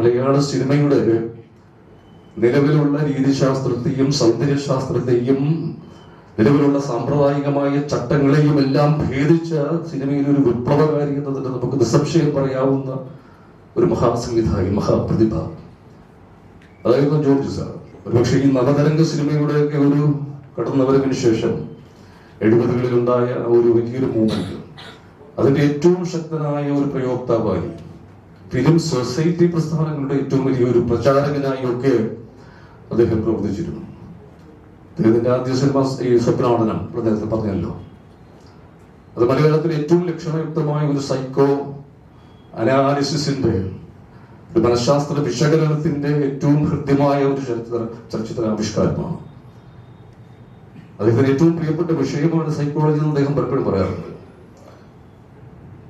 മലയാള സിനിമയുടെ നിലവിലുള്ള രീതിശാസ്ത്രത്തെയും സൗന്ദര്യശാസ്ത്രത്തെയും നിലവിലുള്ള സാമ്പ്രദായികമായ ചട്ടങ്ങളെയും എല്ലാം ഭേദിച്ച സിനിമയിൽ ഒരു വിപ്ലവകാരി എന്നതിന് നമുക്ക് നിസ്സംശയം പറയാവുന്ന ഒരു മഹാസംവിധായ മഹാപ്രതിഭ. അതായിരുന്നു ജോർജ് സാർ. ഒരുപക്ഷെ ഈ നവതരംഗ സിനിമയുടെയൊക്കെ ഒരു കടന്നവരവിന് ശേഷം എഴുപതുകളിൽ ഉണ്ടായ ഒരു വലിയൊരു മൂവ്മെന്റ്. അതിന്റെ ഏറ്റവും ശക്തനായ ഒരു പ്രയോക്താവായി ഫിലിം സൊസൈറ്റി പ്രസ്ഥാനങ്ങളുടെ ഏറ്റവും വലിയ ഒരു പ്രചാരകനായി ഒക്കെ അദ്ദേഹം പ്രവർത്തിച്ചിരുന്നു. അദ്ദേഹത്തിന്റെ ആദ്യ സിനിമ ഈ സ്വപ്നാടനം അദ്ദേഹത്തെ പറഞ്ഞല്ലോ. അത് മലയാളത്തിലെ ഏറ്റവും ലക്ഷണയുക്തമായ ഒരു സൈക്കോ അനാലിസിസിന്റെ ഒരു മനഃശാസ്ത്ര വിശകലനത്തിന്റെ ഏറ്റവും ഹൃദ്യമായ ഒരു ചലച്ചിത്ര ചലച്ചിത്ര ആവിഷ്കാരമാണ്. അദ്ദേഹത്തിന് ഏറ്റവും പ്രിയപ്പെട്ട വിഷയമാണ് സൈക്കോളജി എന്ന് അദ്ദേഹം പലപ്പോഴും പറയാറുണ്ട്.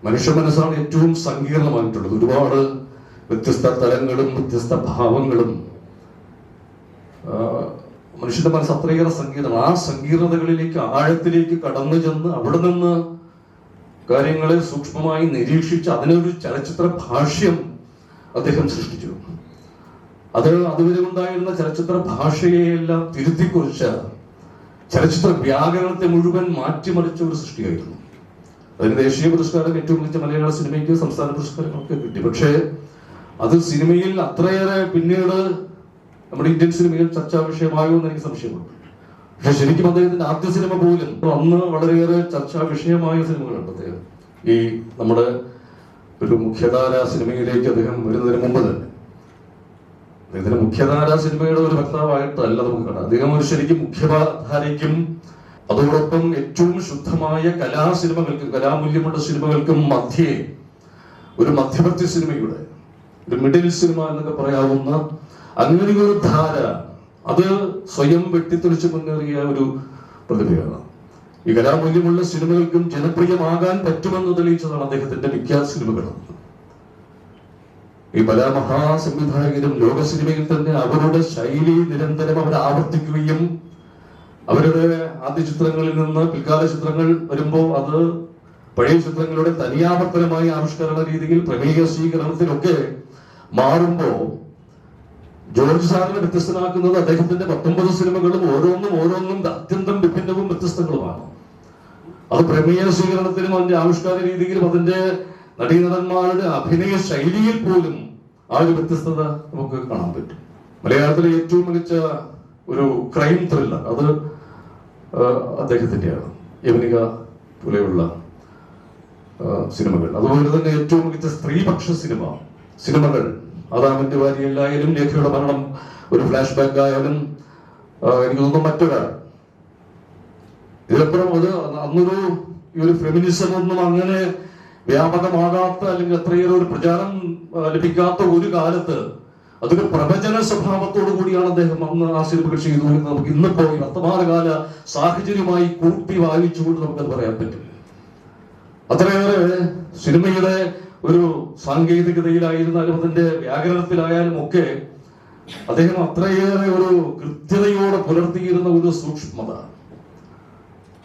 മനുഷ്യ മനസ്സാണ് ഏറ്റവും സങ്കീർണമായിട്ടുള്ളത്. ഒരുപാട് വ്യത്യസ്ത തലങ്ങളും വ്യത്യസ്ത ഭാവങ്ങളും. മനുഷ്യന്റെ മനസ്സ് അത്രയേറെ സങ്കീർണം. ആ സങ്കീർണതകളിലേക്ക് ആഴത്തിലേക്ക് കടന്നു ചെന്ന് അവിടെ നിന്ന് കാര്യങ്ങളെ സൂക്ഷ്മമായി നിരീക്ഷിച്ച് അതിനൊരു ചലച്ചിത്ര ഭാഷ്യം അദ്ദേഹം സൃഷ്ടിച്ചു. അത് അതുവരെ ഉണ്ടായിരുന്ന ചലച്ചിത്ര ഭാഷയെല്ലാം തിരുത്തിക്കുറിച്ച ചലച്ചിത്ര വ്യാകരണത്തെ മുഴുവൻ മാറ്റിമറിച്ച ഒരു സൃഷ്ടിയായിരുന്നു. അതിന് ദേശീയ പുരസ്കാരം ഏറ്റവും മികച്ച മലയാള സിനിമയ്ക്ക് സംസ്ഥാന പുരസ്കാരങ്ങളൊക്കെ കിട്ടി. പക്ഷേ അത് സിനിമയിൽ അത്രയേറെ പിന്നീട് നമ്മുടെ ഇന്ത്യൻ സിനിമയിൽ ചർച്ചാ വിഷയമായോ എന്ന് എനിക്ക് സംശയമുണ്ട്. പക്ഷെ ശരിക്കും അദ്ദേഹത്തിന്റെ ആദ്യ സിനിമ പോലും അന്ന് വളരെയേറെ ചർച്ചാ വിഷയമായ സിനിമകളുണ്ട് അദ്ദേഹം. ഈ നമ്മുടെ ഒരു മുഖ്യധാര സിനിമയിലേക്ക് അദ്ദേഹം വരുന്നതിന് മുമ്പ് തന്നെ. അദ്ദേഹത്തിന്റെ മുഖ്യധാര സിനിമയുടെ ഒരു വക്താവായിട്ടല്ല നമുക്ക് കാണാം. അദ്ദേഹം ഒരു ശരിക്കും മുഖ്യധാരയ്ക്കും അതോടൊപ്പം ഏറ്റവും ശുദ്ധമായ കലാ സിനിമകൾക്കും കലാമൂല്യമുള്ള സിനിമകൾക്കും മധ്യേ ഒരു മധ്യവർത്തി സിനിമയുടെ ഒരു മിഡിൽ സിനിമ എന്നൊക്കെ പറയാവുന്ന അങ്ങനെ ഒരു ധാര അത് സ്വയം വെട്ടിത്തെളിച്ച് മുന്നേറിയ ഒരു പ്രതിഭയാണ്. ഈ കലാമൂല്യമുള്ള സിനിമകൾക്കും ജനപ്രിയമാകാൻ പറ്റുമെന്ന് തെളിയിച്ചതാണ് അദ്ദേഹത്തിന്റെ മിക്ക സിനിമകളും. ഈ പല മഹാസംവിധായകരും ലോക സിനിമയിൽ തന്നെ അവരുടെ ശൈലി നിരന്തരം അവർ ആവർത്തിക്കുകയും അവരുടെ ആദ്യ ചിത്രങ്ങളിൽ നിന്ന് പിൽക്കാല ചിത്രങ്ങൾ വരുമ്പോൾ അത് പഴയ ചിത്രങ്ങളുടെ തനിയാവർത്തനമായ ആവിഷ്കരണ രീതിയിൽ പ്രമേയ സ്വീകരണത്തിലൊക്കെ മാറുമ്പോ ജോർജ് സാറിനെ വ്യത്യസ്തനാക്കുന്നത് അദ്ദേഹത്തിന്റെ പത്തൊമ്പത് സിനിമകളും ഓരോന്നും ഓരോന്നും അത്യന്തം വിഭിന്നവും വ്യത്യസ്തങ്ങളുമാണ്. അത് പ്രമേയ സ്വീകരണത്തിനും അതിന്റെ ആവിഷ്കാര രീതിയിലും അതിന്റെ നടീനടന്മാരുടെ അഭിനയ ശൈലിയിൽ പോലും ആ ഒരു വ്യത്യസ്തത നമുക്ക് കാണാൻ പറ്റും. മലയാളത്തിലെ ഏറ്റവും മികച്ച ഒരു ക്രൈം ത്രില്ലർ അത് അദ്ദേഹത്തിന്റെയാണ് യവനിക പോലെയുള്ള സിനിമകൾ. അതുപോലെ തന്നെ ഏറ്റവും മികച്ച സ്ത്രീപക്ഷ സിനിമ സിനിമകൾ. അതാമിന്റെ വാരിയല്ലായാലും ലേഖയുടെ മരണം. ഒരു ഫ്ലാഷ് ബാക്ക് ആയാലും എനിക്ക് തോന്നുന്നു മറ്റൊരാൾ. ഇതിലപ്പുറം അത് അന്നൊരു ഈ ഒരു ഫെമിനിസം ഒന്നും അങ്ങനെ വ്യാപകമാകാത്ത അല്ലെങ്കിൽ അത്രയേറെ ഒരു പ്രചാരം ലഭിക്കാത്ത ഒരു കാലത്ത് അതൊരു പ്രവചന സ്വഭാവത്തോടു കൂടിയാണ് അദ്ദേഹം അന്ന് ആ സിനിമകൾ ചെയ്തു എന്ന് നമുക്ക് ഇന്നിപ്പോ ഈ വർത്തമാനകാല സാഹചര്യമായി കൂട്ടി വായിച്ചുകൊണ്ട് നമുക്കത് പറയാൻ പറ്റും. അത്രയേറെ സിനിമയുടെ ഒരു സാങ്കേതികതയിലായിരുന്നാലും അതിന്റെ വ്യാകരണത്തിലായാലും ഒക്കെ അദ്ദേഹം അത്രയേറെ ഒരു കൃത്യതയോടെ പുലർത്തിയിരുന്ന ഒരു സൂക്ഷ്മത.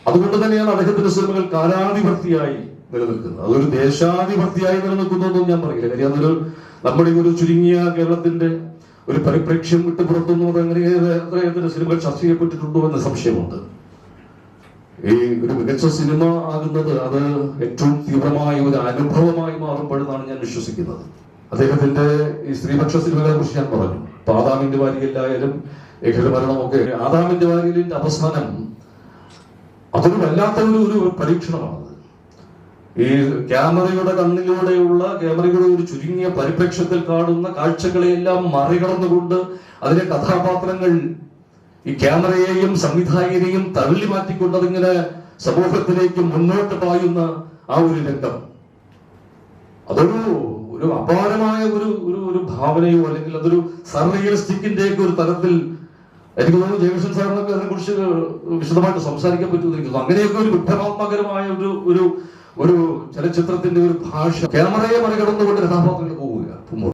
അതുകൊണ്ട് തന്നെയാണ് അദ്ദേഹത്തിന്റെ സിനിമകൾ കാലാധിപത്യമായി നിലനിൽക്കുന്നത് അതൊരു ദേശാധിപത്യമായി നിലനിൽക്കുന്നതെന്നും ഞാൻ പറയില്ല കാര്യം അതൊരു നമ്മുടെ ഒരു ചുരുങ്ങിയ കേരളത്തിന്റെ ഒരു പരിപ്രേക്ഷ്യം വിട്ട് പുറത്തുനിന്ന് അദ്ദേഹത്തിന്റെ സിനിമകൾ ചർച്ച ചെയ്യപ്പെട്ടിട്ടുണ്ടോ എന്ന സംശയമുണ്ട്. ഈ ഒരു മികച്ച സിനിമ ആകുന്നത് അത് ഏറ്റവും തീവ്രമായ ഒരു അനുഭവമായി മാറുമ്പോഴെന്നാണ് ഞാൻ വിശ്വസിക്കുന്നത്. അദ്ദേഹത്തിന്റെ ഈ സ്ത്രീപക്ഷ സിനിമകളെ കുറിച്ച് ഞാൻ പറഞ്ഞു. പാതാമിന്റെ വാരിയല്ലായാലും ഏകല മരണമൊക്കെ. ആദാമിന്റെ വാരികലിന്റെ അവസാനം അതൊരു വല്ലാത്ത ഒരു പരീക്ഷണമാണ്. ഈ ക്യാമറയുടെ കണ്ണിലൂടെയുള്ള ക്യാമറയുടെ ഒരു ചുരുങ്ങിയ പരിപ്രേക്ഷ്യത്തിൽ കാണുന്ന കാഴ്ചകളെയെല്ലാം മറികടന്നുകൊണ്ട് അതിലെ കഥാപാത്രങ്ങൾ ഈ ക്യാമറയെയും സംവിധായകനെയും തള്ളി മാറ്റിക്കൊണ്ട് അതിങ്ങനെ സമൂഹത്തിലേക്ക് മുന്നോട്ട് പായുന്ന ആ ഒരു രംഗം. അതൊരു ഒരു അപാരമായ ഒരു ഒരു ഒരു ഭാവനയോ അല്ലെങ്കിൽ അതൊരു സർറിയലിസ്റ്റിക്കിന്റെ ഒക്കെ ഒരു തരത്തിൽ എനിക്ക് തോന്നുന്നു ജയകൃഷ്ണൻ സാറിനൊക്കെ അതിനെ കുറിച്ച് വിശദമായിട്ട് സംസാരിക്കാൻ പറ്റുമെന്ന് എനിക്ക് തോന്നുന്നു. അങ്ങനെയൊക്കെ ഒരു വിഭ്രമാത്മകരമായ ഒരു ഒരു ഒരു ചലച്ചിത്രത്തിന്റെ ഒരു ഭാഷ. ക്യാമറയെ മറികടന്നുകൊണ്ട് കഥാപാത്രങ്ങൾ